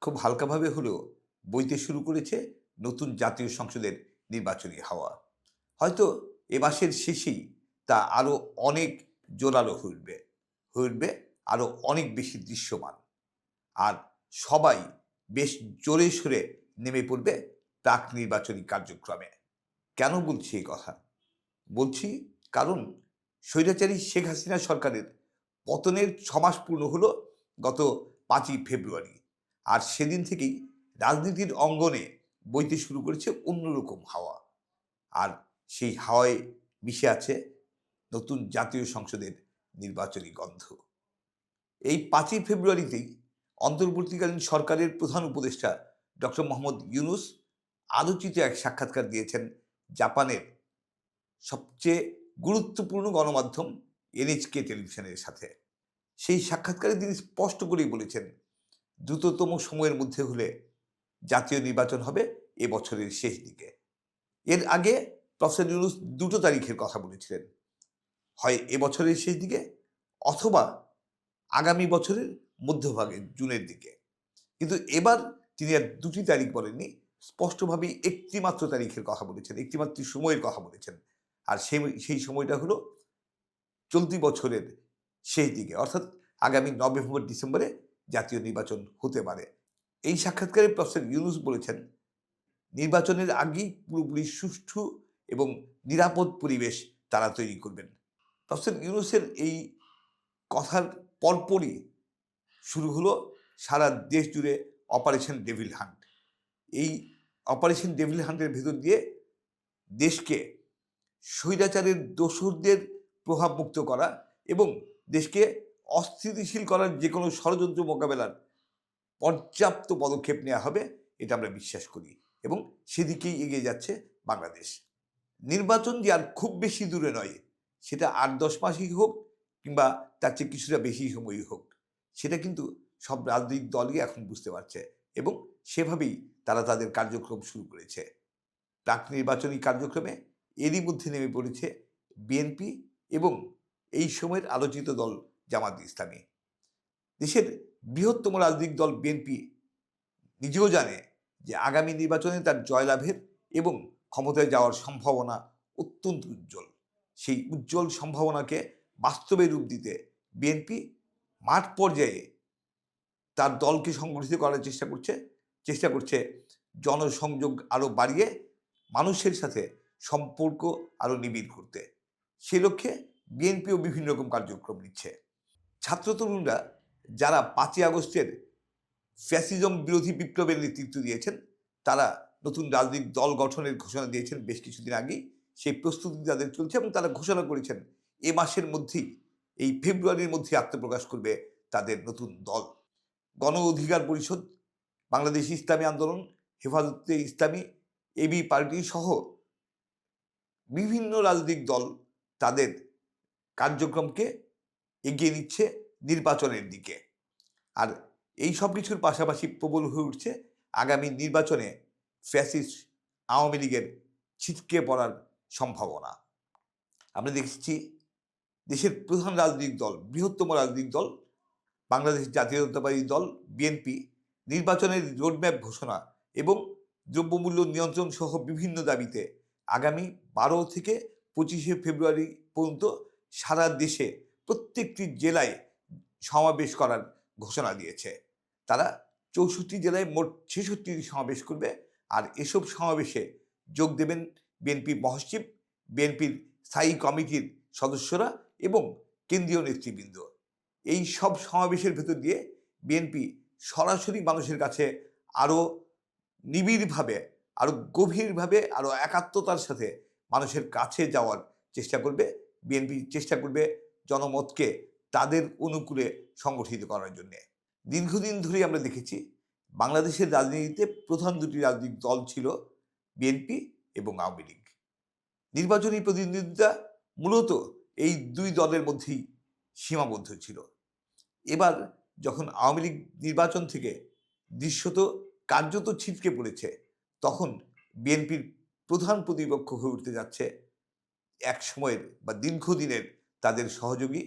খুব হালকাভাবে হলেও বইতে শুরু করেছে নতুন জাতীয় সংসদের নির্বাচনী হাওয়া। হয়তো এ মাসের শেষেই তা আরও অনেক জোরালো হয়ে উঠবে হয়ে উঠবে আরও অনেক বেশি দৃশ্যমান। আর সবাই বেশ জোরে সোরে নেমে পড়বে প্রাক নির্বাচনী কার্যক্রমে। কেন বলছি এই কথা? বলছি কারণ স্বৈরাচারী শেখ হাসিনা সরকারের পতনের ছমাস পূর্ণ হলো গত পাঁচই ফেব্রুয়ারি। আর সেদিন থেকেই রাজনীতির অঙ্গনে বইতে শুরু করেছে অন্যরকম হাওয়া। আর সেই হাওয়ায় মিশে আছে নতুন জাতীয় সংসদের নির্বাচনী গন্ধ। এই পাঁচই ফেব্রুয়ারিতেই অন্তর্বর্তীকালীন সরকারের প্রধান উপদেষ্টা ডক্টর মোহাম্মদ ইউনুস আলোচিত এক সাক্ষাৎকার দিয়েছেন জাপানের সবচেয়ে গুরুত্বপূর্ণ গণমাধ্যম এনএচকে টেলিভিশনের সাথে। সেই সাক্ষাৎকারে তিনি স্পষ্ট করেই বলেছেন দ্রুততম সময়ের মধ্যে হলে জাতীয় নির্বাচন হবে এ বছরের শেষ দিকে। এর আগে প্রফেসর ইউনুস দুটো তারিখের কথা বলেছিলেন। হয় এ বছরের শেষ দিকে অথবা আগামী বছরের মধ্যভাগে জুনের দিকে। কিন্তু এবার তিনি আর দুটি তারিখ বলেননি স্পষ্টভাবেই একটি মাত্র তারিখের কথা বলেছেন একটি মাত্র সময়ের কথা বলেছেন। আর সেই সেই সময়টা হলো চলতি বছরের শেষ দিকে, অর্থাৎ আগামী নভেম্বর ডিসেম্বরে জাতীয় নির্বাচন হতে পারে। এই সাক্ষাৎকারে প্রফেসর ইউনুস বলেছেন, নির্বাচনের আগেই পুরোপুরি সুষ্ঠু এবং নিরাপদ পরিবেশ তারা তৈরি করবেন। প্রফেসর ইউনুসের এই কথার পরপরই শুরু হলো সারা দেশ জুড়ে অপারেশন ডেভিল হান্ট। এই অপারেশন ডেভিল হান্টের ভেতর দিয়ে দেশকে স্বৈরাচারের দোসরদের প্রভাবমুক্ত করা এবং দেশকে অস্থিতিশীল করার যে কোনো ষড়যন্ত্র মোকাবেলার পর্যাপ্ত পদক্ষেপ নেওয়া হবে, এটা আমরা বিশ্বাস করি এবং সেদিকেই এগিয়ে যাচ্ছে বাংলাদেশ। নির্বাচন যে আর খুব বেশি দূরে নয়, সেটা আট দশ মাসই হোক কিংবা তার চেয়ে কিছুটা বেশি সময়ই হোক, সেটা কিন্তু সব রাজনৈতিক দলই এখন বুঝতে পারছে এবং সেভাবেই তারা তাদের কার্যক্রম শুরু করেছে। প্রাক নির্বাচনী কার্যক্রমে এরই মধ্যে নেমে পড়েছে বিএনপি এবং এই সময়ের আলোচিত দল জামাত ইসলামী। দেশের বৃহত্তম রাজনৈতিক দল বিএনপি নিজেও জানে যে আগামী নির্বাচনে তার জয়লাভের এবং ক্ষমতায় যাওয়ার সম্ভাবনা অত্যন্ত উজ্জ্বল। সেই উজ্জ্বল সম্ভাবনাকে বাস্তবে রূপ দিতে বিএনপি মাঠ পর্যায়ে তার দলকে সংগঠিত করার চেষ্টা করছে। চেষ্টা করছে জনসংযোগ আরও বাড়িয়ে মানুষের সাথে সম্পর্ক আরও নিবিড় করতে। সে লক্ষ্যে বিএনপিও বিভিন্ন রকম কার্যক্রম নিচ্ছে। ছাত্র তরুণরা যারা পাঁচই আগস্টের ফ্যাসিজম বিরোধী বিপ্লবের নেতৃত্ব দিয়েছেন, তারা নতুন রাজনৈতিক দল গঠনের ঘোষণা দিয়েছেন বেশ কিছুদিন আগেই। সেই প্রস্তুতি তাদের চলছে এবং তারা ঘোষণা করেছেন, এ মাসের মধ্যেই, এই ফেব্রুয়ারির মধ্যে আত্মপ্রকাশ করবে তাদের নতুন দল। গণ অধিকার পরিষদ, বাংলাদেশ ইসলামী আন্দোলন, হেফাজতে ইসলামী, এবি পার্টি সহ বিভিন্ন রাজনৈতিক দল তাদের কার্যক্রমকে এগিয়ে নিচ্ছে নির্বাচনের দিকে। আর এই সব কিছুর পাশাপাশি প্রবল হয়ে উঠছে আগামী নির্বাচনে ফ্যাসিস্ট আওয়ামী লীগের ছিটকে পড়ার সম্ভাবনা। আমরা দেখেছি দেশের প্রধান রাজনৈতিক দল, বৃহত্তম রাজনৈতিক দল, বাংলাদেশ জাতীয়তাবাদী দল, বিএনপি নির্বাচনের রোডম্যাপ ঘোষণা এবং দ্রব্যমূল্য নিয়ন্ত্রণ সহ বিভিন্ন দাবিতে আগামী বারো থেকে পঁচিশে ফেব্রুয়ারি পর্যন্ত সারা দেশে প্রত্যেকটি জেলায় সমাবেশ করার ঘোষণা দিয়েছে। তারা চৌষট্টি জেলায় মোট ছেষট্টি সমাবেশ করবে আর এসব সমাবেশে যোগ দেবেন বিএনপি মহাসচিব, বিএনপির স্থায়ী কমিটির সদস্যরা এবং কেন্দ্রীয় নেতৃবৃন্দ। এই সব সমাবেশের ভেতর দিয়ে বিএনপি সরাসরি মানুষের কাছে আরও নিবিড়ভাবে, আরও গভীরভাবে, আরও একাত্মতার সাথে মানুষের কাছে যাওয়ার চেষ্টা করবে। বিএনপি চেষ্টা করবে জনমতকে তাদের অনুকূলে সংগঠিত করার জন্যে। দীর্ঘদিন ধরেই আমরা দেখেছি, বাংলাদেশের রাজনীতিতে প্রধান দুটি রাজনৈতিক দল ছিল বিএনপি এবং আওয়ামী লীগ। নির্বাচনী প্রতিদ্বন্দ্বিতা মূলত এই দুই দলের মধ্যেই সীমাবদ্ধ ছিল। এবার যখন আওয়ামী লীগ নির্বাচন থেকে দৃশ্যত, কার্যত ছিটকে পড়েছে, তখন বিএনপির প্রধান প্রতিপক্ষ হয়ে উঠতে যাচ্ছে এক সময়ের বা দীর্ঘদিনের তাদের সহযোগী,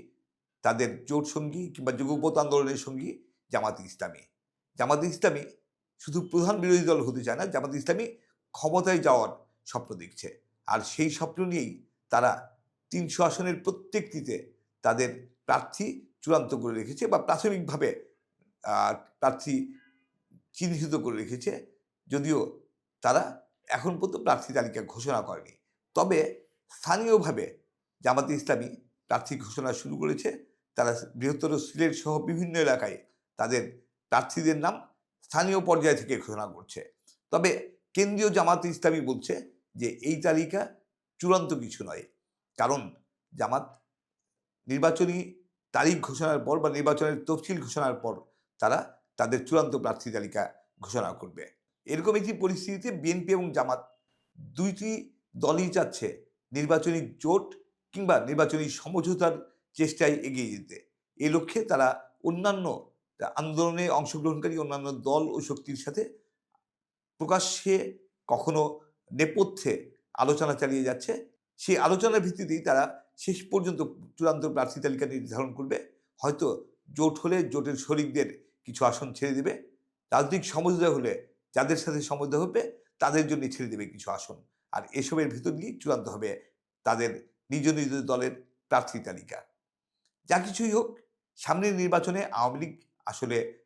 তাদের জোট সঙ্গী কিংবা যুগপথ আন্দোলনের সঙ্গী জামাত ইসলামী। জামাত ইসলামী শুধু প্রধান বিরোধী দল হতে চায় না, জামাত ইসলামী ক্ষমতায় যাওয়ার স্বপ্ন দেখছে। আর সেই স্বপ্ন নিয়েই তারা তিনশো আসনের প্রত্যেকটিতে তাদের প্রার্থী চূড়ান্ত করে রেখেছে বা প্রাথমিকভাবে প্রার্থী চিহ্নিত করে রেখেছে। যদিও তারা এখন পর্যন্ত প্রার্থী তালিকা ঘোষণা করেনি। তবে স্থানীয়ভাবে জামাতে ইসলামী প্রার্থী ঘোষণা শুরু করেছে। তারা বৃহত্তর সিলেট সহ বিভিন্ন এলাকায় তাদের প্রার্থীদের নাম স্থানীয় পর্যায় থেকে ঘোষণা করছে। তবে কেন্দ্রীয় জামাত ইসলামী বলছে যে, এই তালিকা চূড়ান্ত কিছু নয়। কারণ জামাত নির্বাচনী তারিখ ঘোষণার পর বা নির্বাচনের তফসিল ঘোষণার পর তারা তাদের চূড়ান্ত প্রার্থী তালিকা ঘোষণা করবে। এরকম একটি পরিস্থিতিতে বিএনপি এবং জামাত দুইটি দলই চাচ্ছে নির্বাচনী জোট কিংবা নির্বাচনী সমঝোতার চেষ্টায় এগিয়ে যেতে। এই লক্ষ্যে তারা অন্যান্য আন্দোলনে অংশগ্রহণকারী, অন্যান্য দল ও শক্তির সাথে প্রকাশ্যে কখনো নেপথ্যে আলোচনা চালিয়ে যাচ্ছে। সেই আলোচনার ভিত্তিতেই তারা শেষ পর্যন্ত চূড়ান্ত প্রার্থী তালিকা নির্ধারণ করবে। হয়তো জোট হলে জোটের শরিকদের কিছু আসন ছেড়ে দেবে। রাজনৈতিক সমঝোতা হলে যাদের সাথে সমঝোতা হবে, তাদের জন্য ছেড়ে দেবে কিছু আসন। আর এসবের ভিতর দিয়েই চূড়ান্ত হবে তাদের নিজ নিজ দলের প্রার্থী তালিকা। যা কিছুই হোক, সামনের নির্বাচনে আওয়ামী লীগ আসলে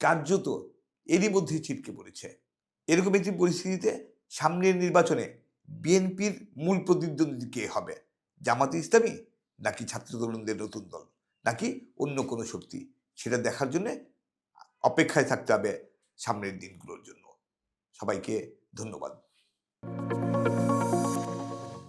কার্যত এরই মধ্যে ছিটকে পড়েছে। এরকম একটি পরিস্থিতিতে সামনের নির্বাচনে বিএনপির মূল প্রতিদ্বন্দ্বী কে হবে? জামাতে ইসলামী নাকি ছাত্র তরুণদের নতুন দল? নাকি অন্য কোনো শক্তি? সেটা দেখার জন্য অপেক্ষায় থাকতে হবে সামনের দিনগুলোর জন্য। সবাইকে ধন্যবাদ।